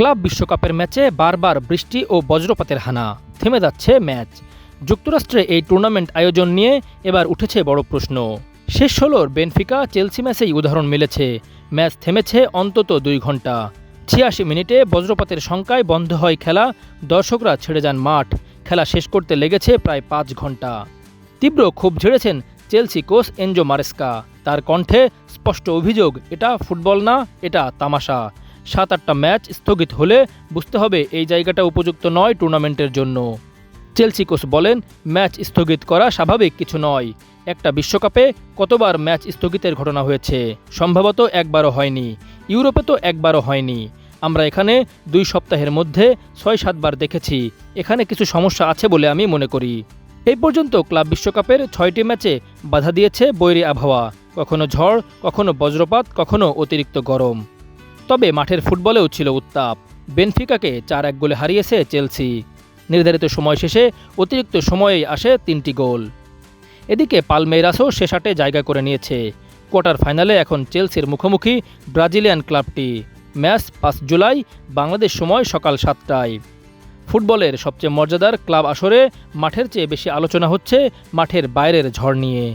Club বিশ্বকাপের ম্যাচে বারবার বৃষ্টি ও বজ্রপাতের হানা। থেমে যাচ্ছে ম্যাচ। যুক্তরাষ্ট্রে এই টুর্নামেন্ট আয়োজন নিয়ে এবার উঠেছে বড় প্রশ্ন। শেষ ষোলোর বেনফিকা চেলসি ম্যাচেই উদাহরণ মিলেছে। ম্যাচ থেমেছে অন্তত দুই ঘণ্টা ছিয়াশি মিনিটে বজ্রপাতের শঙ্কায় বন্ধ হয় খেলা। দর্শকরা ছেড়ে যান মাঠ। খেলা শেষ করতে লেগেছে প্রায় পাঁচ ঘণ্টা তীব্র ক্ষোভ ঝেড়েছেন চেলসি কোচ এনজো মারেস্কা। তার কণ্ঠে স্পষ্ট অভিযোগ, এটা ফুটবল না, এটা তামাশা। সাত আটটা ম্যাচ স্থগিত হলে বুঝতে হবে এই জায়গাটা উপযুক্ত নয় টুর্নামেন্টের জন্য। চেলসি কোচ বলেন, ম্যাচ স্থগিত করা স্বাভাবিক কিছু নয়। একটা বিশ্বকাপে কতবার ম্যাচ স্থগিতের ঘটনা হয়েছে? সম্ভবত একবারও হয়নি। ইউরোপে তো একবারও হয়নি। আমরা এখানে দুই সপ্তাহের মধ্যে ছয় সাতবার দেখেছি। এখানে কিছু সমস্যা আছে বলে আমি মনে করি। এই পর্যন্ত ক্লাব বিশ্বকাপের ছয়টি ম্যাচে বাধা দিয়েছে বৈরী আবহাওয়া। কখনো ঝড়, কখনো বজ্রপাত, কখনো অতিরিক্ত গরম। তবে মাঠের ফুটবলেও ছিল উত্তাপ। বেনফিকাকে চার এক গোলে হারিয়েছে চেলসি। নির্ধারিত সময় শেষে অতিরিক্ত সময়েই আসে তিনটি গোল। এদিকে পালমেইরাসও শেষ আটে জায়গা করে নিয়েছে। কোয়ার্টার ফাইনালে এখন চেলসির মুখোমুখি ব্রাজিলিয়ান ক্লাবটি। ম্যাচ পাঁচ জুলাই, বাংলাদেশ সময় সকাল সাতটায়। ফুটবলের সবচেয়ে মর্যাদার ক্লাব আসরে মাঠের চেয়ে বেশি আলোচনা হচ্ছে মাঠের বাইরের ঝড় নিয়ে।